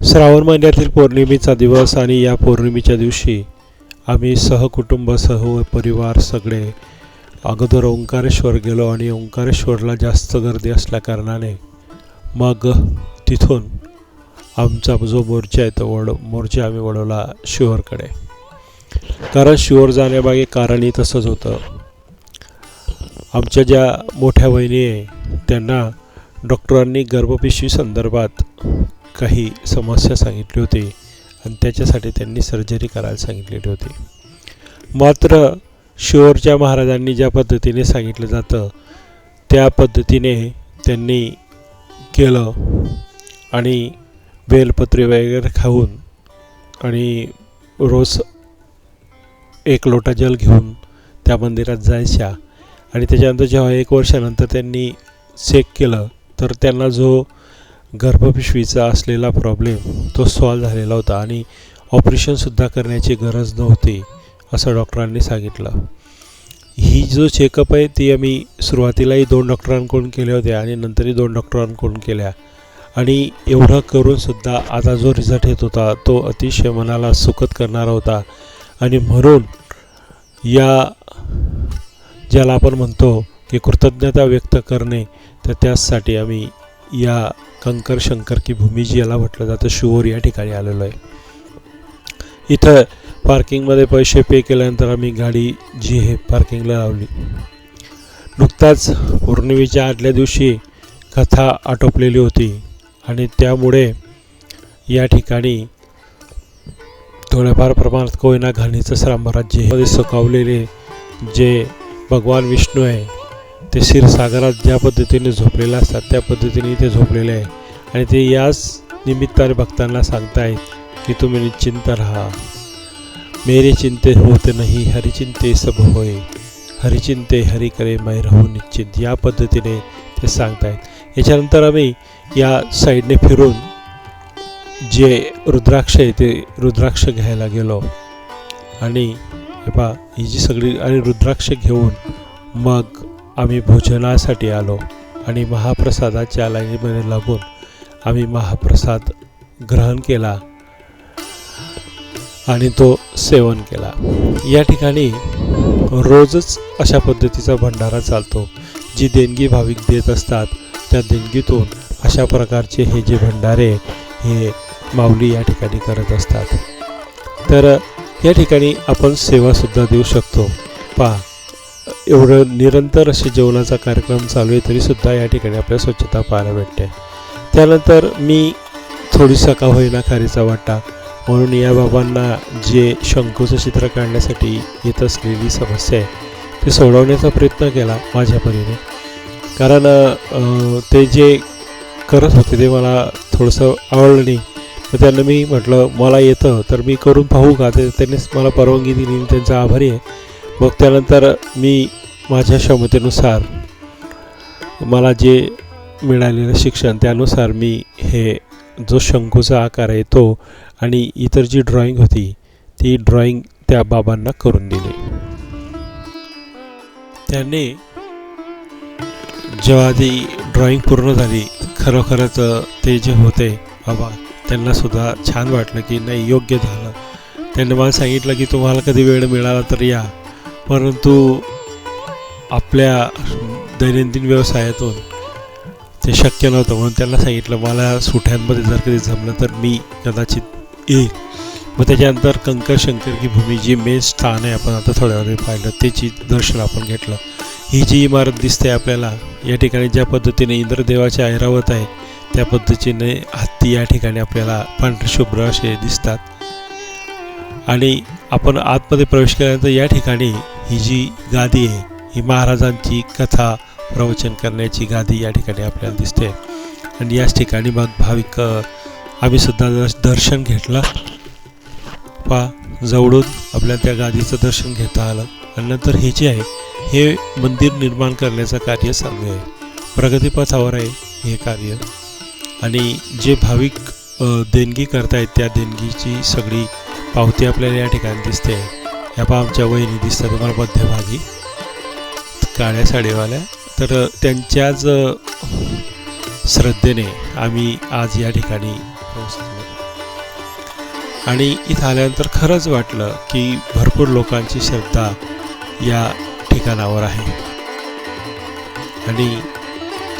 श्रावण महिन्यातील पौर्णिमेचा दिवस आणि या पौर्णिमेच्या दिवशी आम्ही सहकुटुंब सह परिवार सगळे अगोदर ओंकारेश्वर गेलो आणि ओंकारेश्वरला जास्त गर्दी असल्याकारणाने मग तिथून आमचा जो मोर्चा आहे तो वड मोर्चा आम्ही वळवला शिवरकडे. कारण शिवर जाण्यामागे कारणही तसंच होतं. आमच्या ज्या मोठ्या बहिणी आहे त्यांना डॉक्टरांनी गर्भपेशी संदर्भात काही समस्या सांगितली होती आणि त्याच्यासाठी त्यांनी सर्जरी करायला सांगितलेली होती. मात्र शिवरच्या महाराजांनी ज्या पद्धतीने सांगितलं जातं त्या पद्धतीने त्यांनी केलं आणि बेलपत्री वगैरे खाऊन आणि रोज एक लोटा जल घेऊन त्या मंदिरात जायच्या आणि त्याच्यानंतर जेव्हा एक वर्षानंतर त्यांनी चेक केलं तर त्यांना जो गर्भपिशवीचा असलेला प्रॉब्लेम तो सॉल्व झालेला होता आणि ऑपरेशनसुद्धा करण्याची गरज नव्हती असं डॉक्टरांनी सांगितलं. ही जो चेकअप आहे ती आम्ही सुरुवातीलाही दोन डॉक्टरांकडून केल्या होत्या आणि नंतरही दोन डॉक्टरांकडून केल्या. आणि एवढं करूनसुद्धा आता जो रिझल्ट येत होता तो अतिशय मनाला सुखद करणारा होता. आणि म्हणून या ज्याला आपण म्हणतो की कृतज्ञता व्यक्त करणे तर त्याचसाठी आम्ही या कंकर शंकर की भूमी जी याला म्हटलं जातं शिवोर या ठिकाणी आलेलो आहे. इथं पार्किंगमध्ये पैसे पे केल्यानंतर आम्ही गाडी जी आहे पार्किंगला लावली. नुकताच पौर्णिमेच्या आदल्या दिवशी कथा आटोपलेली होती आणि त्यामुळे या ठिकाणी थोड्याफार प्रमाणात कोयना घाणीचं साम्राज्यमध्ये सुकावलेले जे भगवान विष्णू आहे ते क्षीरसागरात ज्या पद्धतीने झोपलेले असतात त्या पद्धतीने ते झोपलेले आहे. आणि ते याच निमित्ताने भक्तांना सांगतायत की तुम्ही निश्चिंत राहा. मेरे चिंते होत नाही हरिचिंते सब होय. हरिचिंते हरिकरे मै राहू निश्चिंत. या पद्धतीने ते सांगतायत. याच्यानंतर आम्ही या साईडने फिरून जे रुद्राक्ष आहे ते रुद्राक्ष घ्यायला गेलो. आणि हे पहा ही जी सगळी आणि रुद्राक्ष घेऊन मग आम्ही भोजनासाठी आलो आणि महाप्रसादाच्या लाईनीमध्ये लागून आम्ही महाप्रसाद ग्रहण केला आणि तो सेवन केला. या ठिकाणी रोजच अशा पद्धतीचा भंडारा चालतो जी देणगी भाविक देत असतात. त्या देणगीतून अशा प्रकारचे हे जे भंडारे हे माऊली या ठिकाणी करत असतात. तर या ठिकाणी आपण सेवासुद्धा देऊ शकतो. पहा एवढं निरंतर असे जेवणाचा कार्यक्रम चालू आहे तरीसुद्धा या ठिकाणी आपल्याला स्वच्छता पाहायला भेटते. त्यानंतर मी थोडीसा का होईना खारीचा वाटा म्हणून या बाबांना जे शंकूचं चित्र काढण्यासाठी येत असलेली समस्या आहे ती सोडवण्याचा प्रयत्न केला माझ्या परीने. कारण ते जे करत होते ते मला थोडंसं आवडलं नाही. तर त्यांना मी म्हटलं मला येतं तर मी करून पाहू का? ते त्यांनीच मला परवानगी दिली त्यांचा आभारी आहे. मग त्यानंतर मी माझ्या क्षमतेनुसार मला जे मिळालेलं शिक्षण त्यानुसार मी हे जो शंकूचा आकार आहे तो आणि इतर जी ड्रॉईंग होती ती ड्रॉईंग त्या बाबांना करून दिली. त्याने जेव्हा ती ड्रॉईंग पूर्ण झाली खरोखरच ते जे होते बाबा त्यांनासुद्धा छान वाटलं की नाही योग्य झालं. त्यांनी मला सांगितलं की तुम्हाला कधी वेळ मिळाला तर या. परंतु आपल्या दैनंदिन व्यवसायातून ते शक्य नव्हतं म्हणून त्यांना सांगितलं मला सुट्यांमध्ये जर कधी जमलं तर मी कदाचित येईल. मग त्याच्यानंतर कंकर शंकर की भूमी जी मेन स्थान आहे आपण आता थोड्या वेळ पाहिलं त्याची दर्शन आपण घेतलं. ही जी इमारत दिसते आपल्याला या ठिकाणी ज्या पद्धतीने इंद्रदेवाचे ऐरावत आहे त्या पद्धतीने हत्ती या ठिकाणी आपल्याला पांढरे शुभ्र असे दिसतात. आणि आपण आतमध्ये प्रवेश केल्यानंतर या ठिकाणी ही जी गादी आहे ही महाराजांची कथा प्रवचन करण्याची गादी या ठिकाणी आपल्याला दिसते. आणि याच ठिकाणी मग भाविक आम्ही सुद्धा दर्शन घेतलं. पा जवळून आपल्याला त्या गादीचं दर्शन घेता आलं. आणि नंतर हे जे आहे हे मंदिर निर्माण करण्याचं कार्य चालू आहे. प्रगतीपथावर आहे हे कार्य. आणि जे भाविक देणगी देणगी करतायत त्या देणगीची सगळी पावती आपल्याला या ठिकाणी दिसते. ह्या पहा आमच्या वहिनी दिसतात तुम्हाला मध्यभागी. काळ्या साडीवाल्या. तर त्यांच्याच श्रद्धेने आम्ही आज या ठिकाणी पोहोचलो. आणि इथं आल्यानंतर खरंच वाटलं की भरपूर लोकांची श्रद्धा या ठिकाणावर आहे. आणि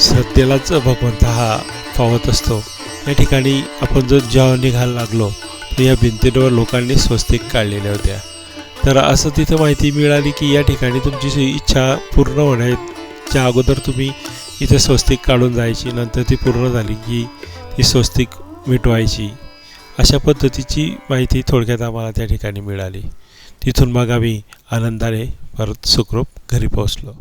श्रद्धेलाच भगवंत हा पावत असतो. या ठिकाणी आपण जर जेव्हा निघायला लागलो तर या भिंतींवर लोकांनी स्वस्तिक काढलेल्या होत्या. तर असं तिथं माहिती मिळाली की या ठिकाणी तुमची जी इच्छा पूर्ण होण्याच्या अगोदर तुम्ही इथे स्वस्तिक काढून जायची नंतर ती पूर्ण झाली की ती स्वस्तिक मिटवायची. अशा पद्धतीची माहिती थोडक्यात आम्हाला त्या ठिकाणी मिळाली. तिथून मग आम्ही आनंदाने परत सुखरूप घरी पोहोचलो.